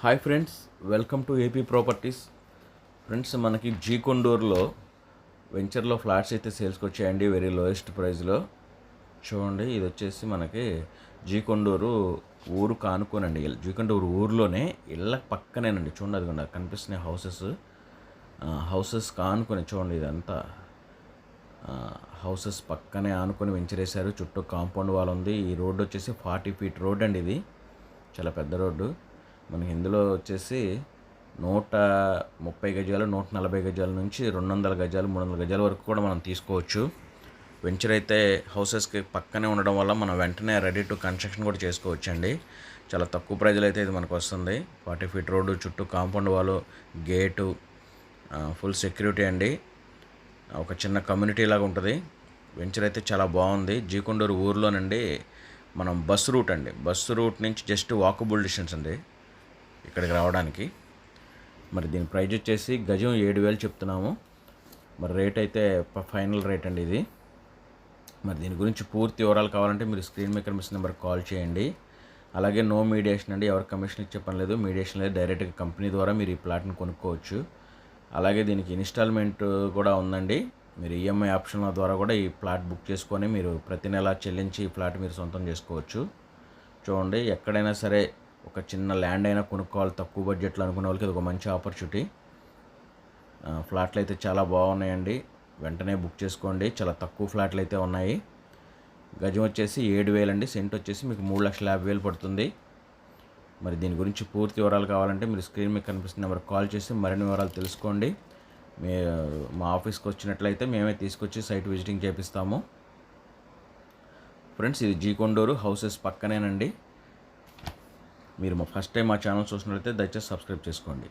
Hi friends welcome to AP properties. Friends మనకి G కొండూరులో వెంచర్లో ఫ్లాట్స్ అయితే సేల్స్కి వచ్చాయండి వెరీ లోయెస్ట్ ప్రైస్లో చూడండి ఇది వచ్చేసి మనకి జీ కొండూరు ఊరు కానుకోనండి. జీ కొండూరు ఊరిలోనే ఇళ్ళ పక్కనేనండి. చూడండి అది కూడా కనిపిస్తున్నాయి హౌసెస్ హౌసెస్ కానుకొని చూడండి ఇదంతా. హౌసెస్ పక్కనే ఆనుకొని వెంచరేశారు. చుట్టూ కాంపౌండ్ వాల్ ఉంది. ఈ రోడ్డు వచ్చేసి ఫార్టీ ఫీట్ రోడ్ అండి ఇది. చాలా పెద్ద రోడ్డు. మనకి ఇందులో వచ్చేసి నూట ముప్పై గజాలు నూట నలభై గజాల నుంచి రెండు వందల గజాలు మూడు వందల గజాల వరకు కూడా మనం తీసుకోవచ్చు. వెంచర్ అయితే హౌసెస్కి పక్కనే ఉండడం వల్ల మనం వెంటనే రెడీ టు కన్స్ట్రక్షన్ కూడా చేసుకోవచ్చండి. చాలా తక్కువ ప్రైజ్లో అయితే ఇది మనకు వస్తుంది. ఫార్టీ ఫీట్ రోడ్డు చుట్టూ compound wall gate full security అండి. ఒక చిన్న కమ్యూనిటీ లాగా ఉంటుంది. వెంచర్ అయితే చాలా బాగుంది. జీకొండూరు ఊర్లోనండి మనం బస్సు రూట్ అండి. బస్సు రూట్ నుంచి జస్ట్ వాకబుల్ డిస్టెన్స్ అండి. ఇక్కడికి రావడానికి. మరి దీని ప్రైజ్ వచ్చేసి గజం ఏడు వేలు చెప్తున్నాము. మరి రేట్ అయితే ఫైనల్ రేట్ అండి ఇది. మరి దీని గురించి పూర్తి వివరాలు కావాలంటే మీరు స్క్రీన్ మీద కనిపిస్తున్న నెంబర్కి కాల్ చేయండి. అలాగే నో మీడియేషన్ అండి ఎవరు కమిషన్ ఇచ్చే పని లేదు. మీడియేషన్ లేదు డైరెక్ట్గా కంపెనీ ద్వారా మీరు ఈ ప్లాట్ని కొనుక్కోవచ్చు. అలాగే దీనికి ఇన్స్టాల్మెంట్ కూడా ఉందండి. మీరు ఈఎంఐ ఆప్షన్ ద్వారా కూడా ఈ ప్లాట్ బుక్ చేసుకొని మీరు ప్రతి నెల చెల్లించి ఈ ప్లాట్ మీరు సొంతం చేసుకోవచ్చు. చూడండి ఎక్కడైనా సరే ఒక చిన్న ల్యాండ్ అయినా కొనుక్కోవాలి తక్కువ బడ్జెట్లో అనుకున్న వాళ్ళకి ఇది ఒక మంచి ఆపర్చునిటీ. ఫ్లాట్లు అయితే చాలా బాగున్నాయండి. వెంటనే బుక్ చేసుకోండి. చాలా తక్కువ ఫ్లాట్లు అయితే ఉన్నాయి. గజం వచ్చేసి ఏడు వేలండి. సెంట్ వచ్చేసి మీకు మూడు లక్షల యాభై వేలు పడుతుంది. మరి దీని గురించి పూర్తి వివరాలు కావాలంటే మీరు స్క్రీన్ మీకు కనిపిస్తున్న నెంబర్ కాల్ చేసి మరిన్ని వివరాలు తెలుసుకోండి. మీ మా ఆఫీస్కి వచ్చినట్లయితే మేమే తీసుకొచ్చి సైట్ విజిటింగ్ చేపిస్తాము. ఫ్రెండ్స్ ఇది జీ కొండూరు హౌసెస్ పక్కనేనండి. మీరు మా ఫస్ట్ టైం మా ఛానల్ చూసినట్లయితే దయచేసి సబ్స్క్రైబ్ చేసుకోండి.